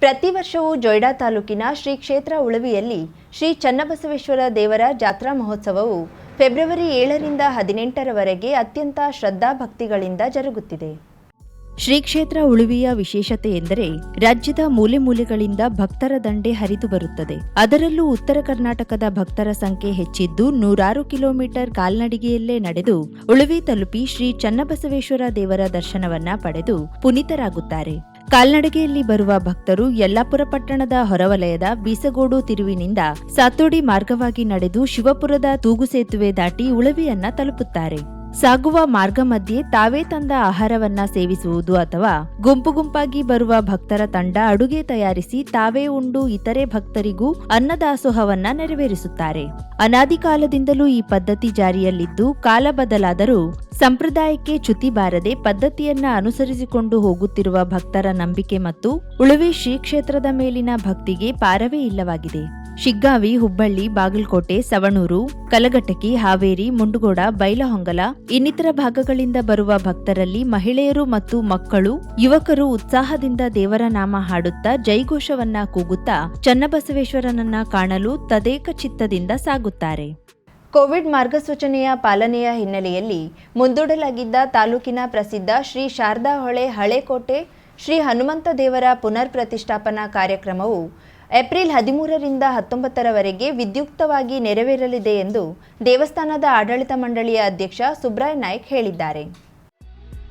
ಪ್ರತಿ ವರ್ಷವೂ ಜೊಯ್ಡಾ ತಾಲೂಕಿನ ಶ್ರೀ ಕ್ಷೇತ್ರ ಉಳವಿಯಲ್ಲಿ ಶ್ರೀ ಚನ್ನಬಸವೇಶ್ವರ ದೇವರ ಜಾತ್ರಾ ಮಹೋತ್ಸವವು ಫೆಬ್ರವರಿ ಏಳರಿಂದ ಹದಿನೆಂಟರವರೆಗೆ ಅತ್ಯಂತ ಶ್ರದ್ಧಾಭಕ್ತಿಗಳಿಂದ ಜರುಗುತ್ತಿದೆ. ಶ್ರೀ ಕ್ಷೇತ್ರ ಉಳುವಿಯ ವಿಶೇಷತೆ ಎಂದರೆ ರಾಜ್ಯದ ಮೂಲೆ ಮೂಲೆಗಳಿಂದ ಭಕ್ತರ ದಂಡೆ ಹರಿದು ಬರುತ್ತದೆ. ಅದರಲ್ಲೂ ಉತ್ತರ ಕರ್ನಾಟಕದ ಭಕ್ತರ ಸಂಖ್ಯೆ ಹೆಚ್ಚಿದ್ದು ನೂರಾರು ಕಿಲೋಮೀಟರ್ ಕಾಲ್ನಡಿಗೆಯಲ್ಲೇ ನಡೆದು ಉಳುವಿ ತಲುಪಿ ಶ್ರೀ ಚನ್ನಬಸವೇಶ್ವರ ದೇವರ ದರ್ಶನವನ್ನ ಪಡೆದು ಪುನೀತರಾಗುತ್ತಾರೆ. ಕಾಲ್ನಡಿಗೆಯಲ್ಲಿ ಬರುವ ಭಕ್ತರು ಯಲ್ಲಾಪುರ ಪಟ್ಟಣದ ಹೊರವಲಯದ ಬೀಸಗೋಡು ತಿರುವಿನಿಂದ ಸಾತೋಡಿ ಮಾರ್ಗವಾಗಿ ನಡೆದು ಶಿವಪುರದ ತೂಗು ಸೇತುವೆ ದಾಟಿ ಉಳವಿಯನ್ನ ತಲುಪುತ್ತಾರೆ. ಸಾಗುವ ಮಾರ್ಗ ಮಧ್ಯೆ ತಾವೇ ತಂದ ಆಹಾರವನ್ನ ಸೇವಿಸುವುದು ಅಥವಾ ಗುಂಪು ಗುಂಪಾಗಿ ಬರುವ ಭಕ್ತರ ತಂಡ ಅಡುಗೆ ತಯಾರಿಸಿ ತಾವೇ ಉಂಡು ಇತರೆ ಭಕ್ತರಿಗೂ ಅನ್ನದಾಸೋಹವನ್ನ ನೆರವೇರಿಸುತ್ತಾರೆ. ಅನಾದಿ ಕಾಲದಿಂದಲೂ ಈ ಪದ್ಧತಿ ಜಾರಿಯಲ್ಲಿದ್ದು ಕಾಲ ಬದಲಾದರೂ ಸಂಪ್ರದಾಯಕ್ಕೆ ಚ್ಯುತಿ ಬಾರದೆ ಪದ್ಧತಿಯನ್ನ ಅನುಸರಿಸಿಕೊಂಡು ಹೋಗುತ್ತಿರುವ ಭಕ್ತರ ನಂಬಿಕೆ ಮತ್ತು ಉಳುವೆ ಶ್ರೀ ಕ್ಷೇತ್ರದ ಮೇಲಿನ ಭಕ್ತಿಗೆ ಪಾರವೇ ಇಲ್ಲವಾಗಿದೆ. ಶಿಗ್ಗಾವಿ, ಹುಬ್ಬಳ್ಳಿ, ಬಾಗಲಕೋಟೆ, ಸವಣೂರು, ಕಲಘಟಕಿ, ಹಾವೇರಿ, ಮುಂಡಗೋಡ, ಬೈಲಹೊಂಗಲ ಇನ್ನಿತರ ಭಾಗಗಳಿಂದ ಬರುವ ಭಕ್ತರಲ್ಲಿ ಮಹಿಳೆಯರು ಮತ್ತು ಮಕ್ಕಳು, ಯುವಕರು ಉತ್ಸಾಹದಿಂದ ದೇವರ ನಾಮ ಹಾಡುತ್ತಾ ಜೈಘೋಷವನ್ನ ಕೂಗುತ್ತಾ ಚನ್ನಬಸವೇಶ್ವರನನ್ನ ಕಾಣಲು ತದೇಕ ಚಿತ್ತದಿಂದ ಸಾಗುತ್ತಾರೆ. ಕೋವಿಡ್ ಮಾರ್ಗಸೂಚನೆಯ ಪಾಲನೆಯ ಹಿನ್ನೆಲೆಯಲ್ಲಿ ಮುಂದೂಡಲಾಗಿದ್ದ ತಾಲೂಕಿನ ಪ್ರಸಿದ್ಧ ಶ್ರೀ ಶಾರದಾ ಹೊಳೆ ಹಳೆಕೋಟೆ, ಶ್ರೀ ಹನುಮಂತ ದೇವರ ಪುನರ್ ಪ್ರತಿಷ್ಠಾಪನಾ ಕಾರ್ಯಕ್ರಮವು ಏಪ್ರಿಲ್ ಹದಿಮೂರರಿಂದ ಹತ್ತೊಂಬತ್ತರವರೆಗೆ ವಿದ್ಯುಕ್ತವಾಗಿ ನೆರವೇರಲಿದೆ ಎಂದು ದೇವಸ್ಥಾನದ ಆಡಳಿತ ಮಂಡಳಿಯ ಅಧ್ಯಕ್ಷ ಸುಬ್ರಾಯ್ ನಾಯ್ಕ್ ಹೇಳಿದ್ದಾರೆ.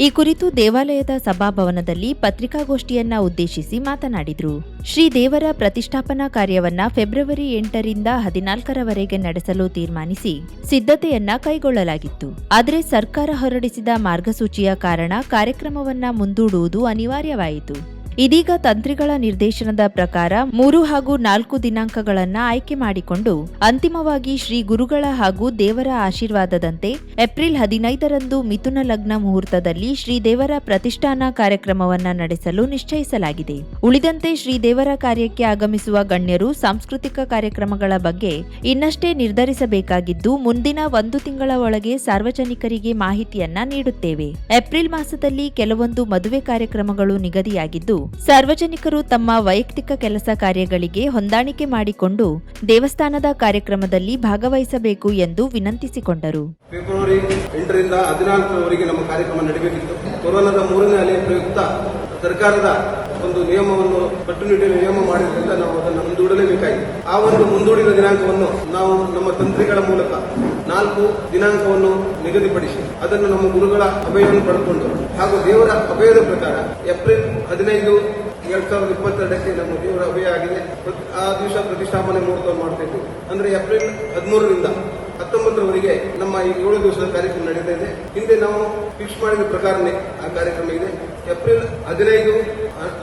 ಈ ಕುರಿತು ದೇವಾಲಯದ ಸಭಾಭವನದಲ್ಲಿ ಪತ್ರಿಕಾಗೋಷ್ಠಿಯನ್ನ ಉದ್ದೇಶಿಸಿ ಮಾತನಾಡಿದರು. ಶ್ರೀ ದೇವರ ಪ್ರತಿಷ್ಠಾಪನಾ ಕಾರ್ಯವನ್ನ ಫೆಬ್ರವರಿ ಎಂಟರಿಂದ ಹದಿನಾಲ್ಕರವರೆಗೆ ನಡೆಸಲು ತೀರ್ಮಾನಿಸಿ ಸಿದ್ಧತೆಯನ್ನ ಕೈಗೊಳ್ಳಲಾಗಿತ್ತು. ಆದರೆ ಸರ್ಕಾರ ಹೊರಡಿಸಿದ ಮಾರ್ಗಸೂಚಿಯ ಕಾರಣ ಕಾರ್ಯಕ್ರಮವನ್ನ ಮುಂದೂಡುವುದು ಅನಿವಾರ್ಯವಾಯಿತು. ಇದೀಗ ತಂತ್ರಿಗಳ ನಿರ್ದೇಶನದ ಪ್ರಕಾರ ಮೂರು ಹಾಗೂ ನಾಲ್ಕು ದಿನಾಂಕಗಳನ್ನ ಆಯ್ಕೆ ಮಾಡಿಕೊಂಡು ಅಂತಿಮವಾಗಿ ಶ್ರೀ ಗುರುಗಳ ಹಾಗೂ ದೇವರ ಆಶೀರ್ವಾದದಂತೆ ಏಪ್ರಿಲ್ ಹದಿನೈದರಂದು ಮಿಥುನ ಲಗ್ನ ಮುಹೂರ್ತದಲ್ಲಿ ಶ್ರೀದೇವರ ಪ್ರತಿಷ್ಠಾನ ಕಾರ್ಯಕ್ರಮವನ್ನ ನಡೆಸಲು ನಿಶ್ಚಯಿಸಲಾಗಿದೆ. ಉಳಿದಂತೆ ಶ್ರೀದೇವರ ಕಾರ್ಯಕ್ಕೆ ಆಗಮಿಸುವ ಗಣ್ಯರು ಸಾಂಸ್ಕೃತಿಕ ಕಾರ್ಯಕ್ರಮಗಳ ಬಗ್ಗೆ ಇನ್ನಷ್ಟೇ ನಿರ್ಧರಿಸಬೇಕಾಗಿದ್ದು, ಮುಂದಿನ ಒಂದು ತಿಂಗಳ ಒಳಗೆ ಸಾರ್ವಜನಿಕರಿಗೆ ಮಾಹಿತಿಯನ್ನ ನೀಡುತ್ತೇವೆ. ಏಪ್ರಿಲ್ ಮಾಸದಲ್ಲಿ ಕೆಲವೊಂದು ಮದುವೆ ಕಾರ್ಯಕ್ರಮಗಳು ನಿಗದಿಯಾಗಿದ್ದು ಸಾರ್ವಜನಿಕರು ತಮ್ಮ ವೈಯಕ್ತಿಕ ಕೆಲಸ ಕಾರ್ಯಗಳಿಗೆ ಹೊಂದಾಣಿಕೆ ಮಾಡಿಕೊಂಡು ದೇವಸ್ಥಾನದ ಕಾರ್ಯಕ್ರಮದಲ್ಲಿ ಭಾಗವಹಿಸಬೇಕು ಎಂದು ವಿನಂತಿಸಿಕೊಂಡರು. ಫೆಬ್ರವರಿ ಎಂಟರಿಂದ ಹದಿನಾಲ್ಕರವರೆಗೆ ನಮ್ಮ ಕಾರ್ಯಕ್ರಮ ನಡೆಯಬೇಕಿತ್ತು ಕೊರೋನಾದ ಮೂರನೇ ಅಲೆ ಪ್ರಯುಕ್ತ ಸರ್ಕಾರದ ಒಂದು ನಿಯಮವನ್ನು, ಕಟ್ಟುನಿಟ್ಟಿನ ನಿಯಮ ಮಾಡಿದ್ರಿಂದ ನಾವು ಅದನ್ನು ಮುಂದೂಡಲೇಬೇಕಾಗಿದೆ. ಆ ಒಂದು ಮುಂದೂಡಿದ ದಿನಾಂಕವನ್ನು ನಾವು ನಮ್ಮ ತಂತ್ರಿಗಳ ಮೂಲಕ ನಾಲ್ಕು ದಿನಾಂಕವನ್ನು ನಿಗದಿಪಡಿಸಿ ಅದನ್ನು ನಮ್ಮ ಗುರುಗಳ ಅಭಯವನ್ನು ಪಡೆದುಕೊಂಡು ಹಾಗೂ ದೇವರ ಅಭಯದ ಪ್ರಕಾರ ಏಪ್ರಿಲ್ ಹದಿನೈದು ಎರಡ್ ಸಾವಿರದ ಇಪ್ಪತ್ತೆರಡಕ್ಕೆ ನಮ್ಮ ದೇವರ ಅಭಯ ಆಗಿದೆ. ಆ ದಿವಸ ಪ್ರತಿಷ್ಠಾಪನೆ ಮುಹೂರ್ತವನ್ನು ಮಾಡಬೇಕು ಅಂದ್ರೆ ಏಪ್ರಿಲ್ ಹದಿಮೂರರಿಂದ ಹತ್ತೊಂಬತ್ತರವರೆಗೆ ನಮ್ಮ ಈ ಏಳು ದಿವಸದ ಕಾರ್ಯಕ್ರಮ ನಡೀತಾ ಇದೆ. ಹಿಂದೆ ನಾವು ಫಿಕ್ಸ್ ಮಾಡಿದ ಪ್ರಕಾರನೇ ಆ ಕಾರ್ಯಕ್ರಮ ಇದೆ. ಏಪ್ರಿಲ್ ಹದಿನೈದು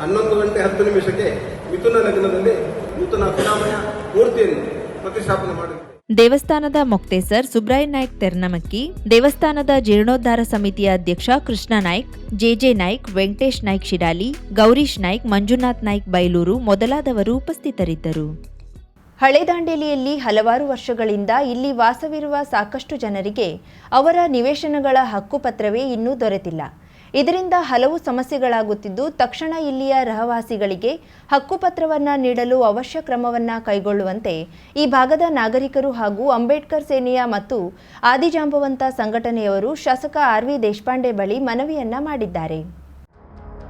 ಹನ್ನೊಂದು ಗಂಟೆ ಹತ್ತು ನಿಮಿಷಕ್ಕೆ ಮಿಥುನ ಲಗ್ನದಲ್ಲಿ ನೂತನ ಅಭಿನಾಮಯ ಮೂರ್ತಿಯನ್ನು ಪ್ರತಿಷ್ಠಾಪನೆ ಮಾಡಿದ್ವಿ. ದೇವಸ್ಥಾನದ ಮೊಕ್ತೇಸರ್ ಸುಬ್ರಾಯ್ ನಾಯ್ಕ್ ತೆರ್ನಮಕ್ಕಿ, ದೇವಸ್ಥಾನದ ಜೀರ್ಣೋದ್ಧಾರ ಸಮಿತಿಯ ಅಧ್ಯಕ್ಷ ಕೃಷ್ಣ ನಾಯ್ಕ್ ಜೆಜೆ ನಾಯ್ಕ್, ವೆಂಕಟೇಶ್ ನಾಯ್ಕ್ ಶಿಡಾಲಿ ಗೌರೀಶ್ ನಾಯ್ಕ್, ಮಂಜುನಾಥ್ ನಾಯ್ಕ್ ಬೈಲೂರು ಮೊದಲಾದವರು ಉಪಸ್ಥಿತರಿದ್ದರು. ಹಳೆ ದಾಂಡೇಲಿಯಲ್ಲಿ ಹಲವಾರು ವರ್ಷಗಳಿಂದ ಇಲ್ಲಿ ವಾಸವಿರುವ ಸಾಕಷ್ಟು ಜನರಿಗೆ ಅವರ ನಿವೇಶನಗಳ ಹಕ್ಕುಪತ್ರವೇ ಇನ್ನೂ ದೊರೆತಿಲ್ಲ. ಇದರಿಂದ ಹಲವು ಸಮಸ್ಯೆಗಳಾಗುತ್ತಿದ್ದು, ತಕ್ಷಣ ಇಲ್ಲಿಯ ರಹವಾಸಿಗಳಿಗೆ ಹಕ್ಕುಪತ್ರವನ್ನ ನೀಡಲು ಅವಶ್ಯ ಕ್ರಮವನ್ನ ಕೈಗೊಳ್ಳುವಂತೆ ಈ ಭಾಗದ ನಾಗರಿಕರು ಹಾಗೂ ಅಂಬೇಡ್ಕರ್ ಸೇನೆಯ ಮತ್ತು ಆದಿಜಾಂಬವಂತ ಸಂಘಟನೆಯವರು ಶಾಸಕ ಆರ್ ವಿ ದೇಶಪಾಂಡೆ ಬಳಿ ಮನವಿಯನ್ನ ಮಾಡಿದ್ದಾರೆ.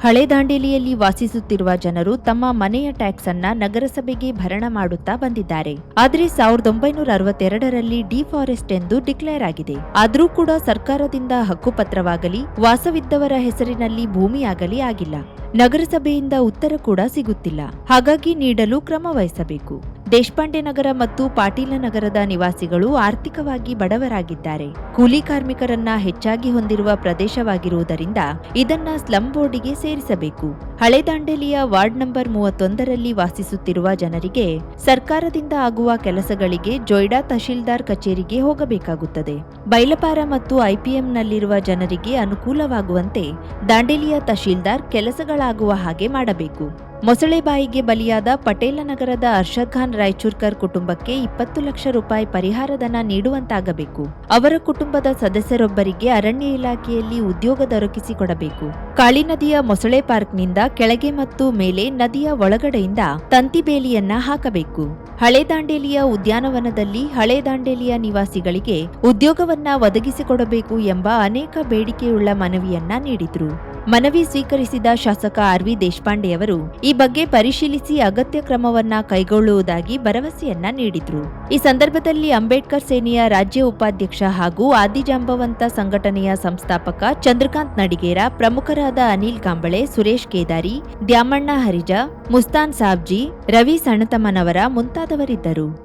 ಹಳೆ ದಾಂಡೇಲಿಯಲ್ಲಿ ವಾಸಿಸುತ್ತಿರುವ ಜನರು ತಮ್ಮ ಮನೆಯ ಟ್ಯಾಕ್ಸ್ ಅನ್ನ ನಗರಸಭೆಗೆ ಭರಣ ಮಾಡುತ್ತಾ ಬಂದಿದ್ದಾರೆ. ಆದರೆ ಸಾವಿರದ ಒಂಬೈನೂರ ಅರವತ್ತೆರಡರಲ್ಲಿ ಡಿಫಾರೆಸ್ಟ್ ಎಂದು ಡಿಕ್ಲೇರ್ ಆಗಿದೆ. ಆದರೂ ಕೂಡ ಸರ್ಕಾರದಿಂದ ಹಕ್ಕುಪತ್ರವಾಗಲಿ, ವಾಸವಿದ್ದವರ ಹೆಸರಿನಲ್ಲಿ ಭೂಮಿಯಾಗಲಿ ಆಗಿಲ್ಲ. ನಗರಸಭೆಯಿಂದ ಉತ್ತರ ಕೂಡ ಸಿಗುತ್ತಿಲ್ಲ. ಹಾಗಾಗಿ ನೀಡಲು ಕ್ರಮ ವಹಿಸಬೇಕು. ದೇಶಪಾಂಡೆ ನಗರ ಮತ್ತು ಪಾಟೀಲ ನಗರದ ನಿವಾಸಿಗಳು ಆರ್ಥಿಕವಾಗಿ ಬಡವರಾಗಿದ್ದಾರೆ. ಕೂಲಿ ಕಾರ್ಮಿಕರನ್ನ ಹೆಚ್ಚಾಗಿ ಹೊಂದಿರುವ ಪ್ರದೇಶವಾಗಿರುವುದರಿಂದ ಇದನ್ನ ಸ್ಲಂ ಬೋರ್ಡಿಗೆ ಸೇರಿಸಬೇಕು. ಹಳೆ ದಾಂಡೇಲಿಯ ವಾರ್ಡ್ ನಂಬರ್ ಮೂವತ್ತೊಂದರಲ್ಲಿ ವಾಸಿಸುತ್ತಿರುವ ಜನರಿಗೆ ಸರ್ಕಾರದಿಂದ ಆಗುವ ಕೆಲಸಗಳಿಗೆ ಜೊಯ್ಡಾ ತಹಶೀಲ್ದಾರ್ ಕಚೇರಿಗೆ ಹೋಗಬೇಕಾಗುತ್ತದೆ. ಬೈಲಪಾರ ಮತ್ತು ಐಪಿಎಂನಲ್ಲಿರುವ ಜನರಿಗೆ ಅನುಕೂಲವಾಗುವಂತೆ ದಾಂಡೇಲಿಯ ತಹಶೀಲ್ದಾರ್ ಕೆಲಸಗಳಾಗುವ ಹಾಗೆ ಮಾಡಬೇಕು. ಮೊಸಳೆ ಬಾಯಿಗೆ ಬಲಿಯಾದ ಪಟೇಲ ನಗರದ ಅರ್ಷದ್ ಖಾನ್ ರಾಯಚೂರ್ಕರ್ ಕುಟುಂಬಕ್ಕೆ ಇಪ್ಪತ್ತು ಲಕ್ಷ ರೂಪಾಯಿ ಪರಿಹಾರಧನ ನೀಡುವಂತಾಗಬೇಕು. ಅವರ ಕುಟುಂಬದ ಸದಸ್ಯರೊಬ್ಬರಿಗೆ ಅರಣ್ಯ ಇಲಾಖೆಯಲ್ಲಿ ಉದ್ಯೋಗ ದೊರಕಿಸಿಕೊಡಬೇಕು. ಕಾಳಿ ನದಿಯ ಮೊಸಳೆ ಪಾರ್ಕ್ನಿಂದ ಕೆಳಗೆ ಮತ್ತು ಮೇಲೆ ನದಿಯ ಒಳಗಡೆಯಿಂದ ತಂತಿ ಬೇಲಿಯನ್ನ ಹಾಕಬೇಕು. ಹಳೆ ದಾಂಡೇಲಿಯ ಉದ್ಯಾನವನದಲ್ಲಿ ಹಳೆ ದಾಂಡೇಲಿಯ ನಿವಾಸಿಗಳಿಗೆ ಉದ್ಯೋಗವನ್ನ ಒದಗಿಸಿಕೊಡಬೇಕು ಎಂಬ ಅನೇಕ ಬೇಡಿಕೆಯುಳ್ಳ ಮನವಿಯನ್ನ ನೀಡಿದ್ರು. ಮನವಿ ಸ್ವೀಕರಿಸಿದ ಶಾಸಕ ಆರ್ ವಿ ದೇಶಪಾಂಡೆಯವರು ಈ ಬಗ್ಗೆ ಪರಿಶೀಲಿಸಿ ಅಗತ್ಯ ಕ್ರಮವನ್ನ ಕೈಗೊಳ್ಳುವುದಾಗಿ ಭರವಸೆಯನ್ನ ನೀಡಿದ್ರು. ಈ ಸಂದರ್ಭದಲ್ಲಿ ಅಂಬೇಡ್ಕರ್ ಸೇನೆಯ ರಾಜ್ಯ ಉಪಾಧ್ಯಕ್ಷ ಹಾಗೂ ಆದಿಜಾಂಬವಂತ ಸಂಘಟನೆಯ ಸಂಸ್ಥಾಪಕ ಚಂದ್ರಕಾಂತ್ ನಡಿಗೇರ, ಪ್ರಮುಖರಾದ ಅನಿಲ್ ಕಾಂಬಳೆ, ಸುರೇಶ್ ಕೇದಾರಿ, ದ್ಯಾಮಣ್ಣ ಹರಿಜಾ, ಮುಸ್ತಾನ್ ಸಾಬ್ಜಿ, ರವಿ ಸಣ್ಣತಮ್ಮನವರ ಮುಂತಾದವರಿದ್ದರು.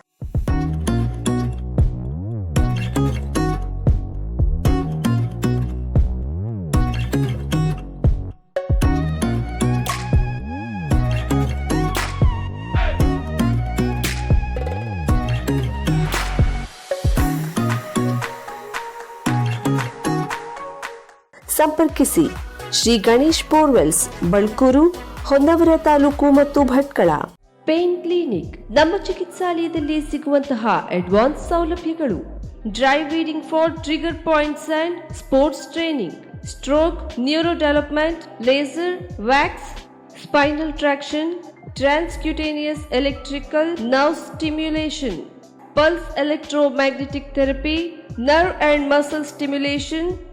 ಸಂಪರ್ಕಿಸಿ ಶ್ರೀ ಗಣೇಶ್ ಬೋರ್ವೆಲ್ಸ್ ಬಳ್ಕೂರು ಹೊನ್ನವರ ತಾಲೂಕು ಮತ್ತು ಭಟ್ಕಳ. ಪೇನ್ ಕ್ಲಿನಿಕ್ ನಮ್ಮ ಚಿಕಿತ್ಸಾಲಯದಲ್ಲಿ ಸಿಗುವಂತಹ ಅಡ್ವಾನ್ಸ್ ಸೌಲಭ್ಯಗಳು. Dry needling for trigger points and sports training. Stroke neuro development laser wax spinal traction transcutaneous electrical nerve stimulation. Pulse electromagnetic therapy nerve and muscle stimulation,